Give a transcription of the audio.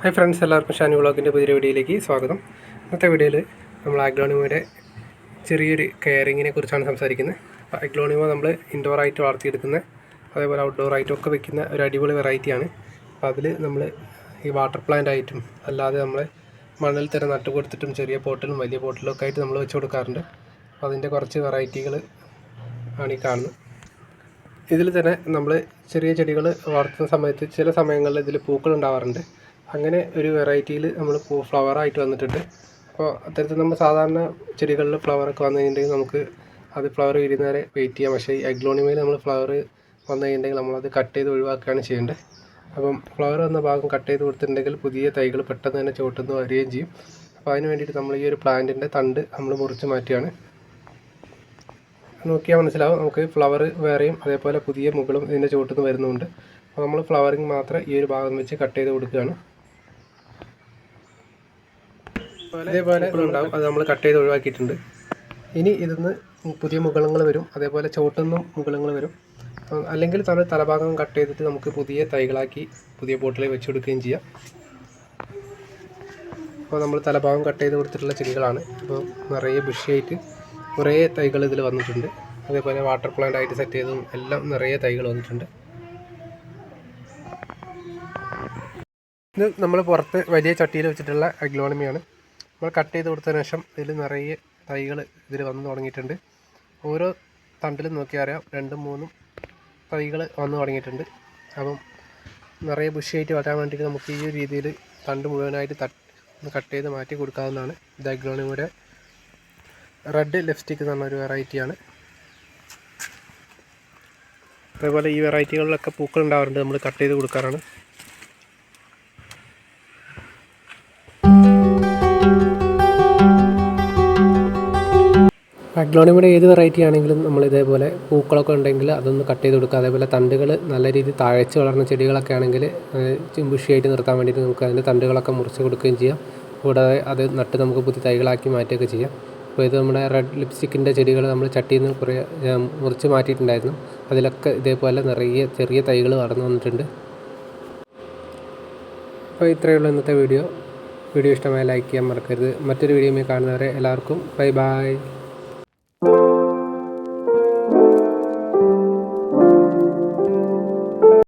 Hi friends എല്ലാവർക്കും ഷാനി വ്ളോഗിന്റെ പുതിയ വീഡിയോയിലേക്ക് സ്വാഗതം. ഇന്നത്തെ വീഡിയോയിൽ നമ്മൾ അഗ്ലോണിമയുടെ ചെറിയൊരു കെയറിങ്ങിനെ കുറിച്ചാണ് സംസാരിക്കുന്നത്. അപ്പോൾ അഗ്ലോണിമ നമ്മൾ ഇൻഡോർ ആയിട്ട് വളർത്തിയെടുക്കുന്ന അതേപോലെ ഔട്ട്ഡോർ ആയിട്ടും ഒക്കെ വെക്കുന്ന ഒരു അടിപൊളി വെറൈറ്റിയാണ് അപ്പോൾ അതിൽ നമ്മൾ ഈ വാട്ടർ പ്ലാന്റ് ആയിട്ടും അല്ലാതെ നമ്മൾ മണ്ണിൽ തന്നെ നട്ടു കൊടുത്തിട്ടും ചെറിയ പോട്ടിലും വലിയ പോട്ടിലും ഒക്കെ ആയിട്ട് നമ്മൾ വെച്ച് കൊടുക്കാറുണ്ട്. അപ്പോൾ അതിന്റെ കുറച്ച് വെറൈറ്റികൾ ആണ് ഈ കാണുന്നത്. ഇതിൽ തന്നെ നമ്മൾ ചെറിയ ചെടികൾ വളർത്തുന്ന സമയത്ത് ചില സമയങ്ങളിൽ ഇതിൽ പൂക്കൾ ഉണ്ടാവാറുണ്ട്. അങ്ങനെ ഒരു വെറൈറ്റിയിൽ നമ്മൾ പൂ ഫ്ലവറായിട്ട് വന്നിട്ടുണ്ട്. അപ്പോൾ അത്തരത്തിൽ നമ്മൾ സാധാരണ ചെടികളിൽ ഫ്ലവറൊക്കെ വന്നു കഴിഞ്ഞിട്ടുണ്ടെങ്കിൽ നമുക്ക് അത് ഫ്ലവർ വിരിയുന്നവരെ വെയിറ്റ് ചെയ്യാം. പക്ഷേ അഗ്ലോണിമയിൽ നമ്മൾ ഫ്ലവർ വന്നു കഴിഞ്ഞിട്ടുണ്ടെങ്കിൽ നമ്മളത് കട്ട് ചെയ്ത് ഒഴിവാക്കുകയാണ് ചെയ്യേണ്ടത്. അപ്പം ഫ്ലവർ വന്ന ഭാഗം കട്ട് ചെയ്ത് കൊടുത്തിട്ടുണ്ടെങ്കിൽ പുതിയ തൈകൾ പെട്ടെന്ന് തന്നെ ചുവട്ടുന്ന വരികയും ചെയ്യും. അപ്പോൾ അതിന് വേണ്ടിയിട്ട് നമ്മൾ ഈ ഒരു പ്ലാന്റിന്റെ തണ്ട് നമ്മൾ മുറിച്ച് മാറ്റുകയാണ്. നോക്കിയാൽ മനസ്സിലാവും. നമുക്ക് ഫ്ലവർ വേറെയും അതേപോലെ പുതിയ മുകളും ഇതിന്റെ ചുവട്ടുനിന്ന് വരുന്നുണ്ട്. അപ്പോൾ നമ്മൾ ഫ്ലവറിങ് മാത്രം ഈ ഒരു ഭാഗം വെച്ച് കട്ട് ചെയ്ത് കൊടുക്കുകയാണ്. അതേപോലെ ഉണ്ടാവും. അത് നമ്മൾ കട്ട് ചെയ്ത് ഒഴിവാക്കിയിട്ടുണ്ട്. ഇനി ഇതിന്ന് പുതിയ മുകളങ്ങൾ വരും. അതേപോലെ ചുവട്ടിൽ നിന്നും മുകളങ്ങൾ വരും. അല്ലെങ്കിൽ തന്നെ തലഭാഗം കട്ട് ചെയ്തിട്ട് നമുക്ക് പുതിയ തൈകളാക്കി പുതിയ ബോട്ടിൽ വെച്ച് കൊടുക്കുകയും ചെയ്യാം. അപ്പോൾ നമ്മൾ തലഭാഗം കട്ട് ചെയ്ത് കൊടുത്തിട്ടുള്ള ചെടികളാണ്. അപ്പോൾ നിറയെ ബുഷിയായിട്ട് കുറേ തൈകൾ ഇതിൽ വന്നിട്ടുണ്ട്. അതേപോലെ വാട്ടർ പ്ലാന്റ് ആയിട്ട് സെറ്റ് ചെയ്തതും എല്ലാം നിറയെ തൈകൾ വന്നിട്ടുണ്ട്. ഇത് നമ്മൾ പുറത്ത് വലിയ ചട്ടിയിൽ വെച്ചിട്ടുള്ള അഗ്ലോണമിയാണ് നമ്മൾ കട്ട് ചെയ്ത് കൊടുത്തതിന് ശേഷം ഇതിൽ നിറയെ തൈകൾ ഇതിൽ വന്ന് തുടങ്ങിയിട്ടുണ്ട്. ഓരോ തണ്ടിലും നോക്കിയാൽ അറിയാം. രണ്ടും മൂന്നും തൈകൾ വന്ന് തുടങ്ങിയിട്ടുണ്ട്. അപ്പം നിറയെ ബുഷിയായിട്ട് വളരാൻ വേണ്ടിയിട്ട് നമുക്ക് ഈ ഒരു രീതിയിൽ തണ്ട് മുഴുവനായിട്ട് തട്ട് കട്ട് ചെയ്ത് മാറ്റി കൊടുക്കാവുന്നതാണ്. ഇത് അഗ്ലോണിമയുടെ റെഡ് ലിപ്സ്റ്റിക് എന്ന് പറഞ്ഞൊരു വെറൈറ്റിയാണ് അതേപോലെ ഈ വെറൈറ്റികളിലൊക്കെ പൂക്കൾ ഉണ്ടാവാറുണ്ട് നമ്മൾ കട്ട് ചെയ്ത് കൊടുക്കാറാണ്. അഗ്ലോണിമയുടെ ഏത് വെറൈറ്റി ആണെങ്കിലും നമ്മൾ ഇതേപോലെ പൂക്കളൊക്കെ ഉണ്ടെങ്കിൽ അതൊന്ന് കട്ട് ചെയ്ത് കൊടുക്കുക. അതേപോലെ തണ്ടുകൾ നല്ല രീതിയിൽ താഴ്ച വളർന്ന ചെടികളൊക്കെ ആണെങ്കിൽ ബുഷിയായിട്ട് നിർത്താൻ വേണ്ടിയിട്ട് നമുക്ക് അതിന്റെ തണ്ടുകളൊക്കെ മുറിച്ച് കൊടുക്കുകയും ചെയ്യാം. കൂടാതെ അത് നട്ട് നമുക്ക് പുതിയ തൈകളാക്കി മാറ്റുകയൊക്കെ ചെയ്യാം. അപ്പോൾ ഇത് നമ്മുടെ റെഡ് ലിപ്സ്റ്റിക്കിന്റെ ചെടികൾ നമ്മൾ ചട്ടിയിൽ നിന്ന് കുറേ മുറിച്ച് മാറ്റിയിട്ടുണ്ടായിരുന്നു. അതിലൊക്കെ ഇതേപോലെ നിറയെ ചെറിയ തൈകൾ വളർന്നു വന്നിട്ടുണ്ട്. അപ്പോൾ ഇത്രയേ ഉള്ളൂ ഇന്നത്തെ വീഡിയോ. വീഡിയോ ഇഷ്ടമായ ലൈക്ക് ചെയ്യാൻ മറക്കരുത്. മറ്റൊരു വീഡിയോയിൽ കാണുന്നവരെ എല്ലാവർക്കും ബൈ ബൈ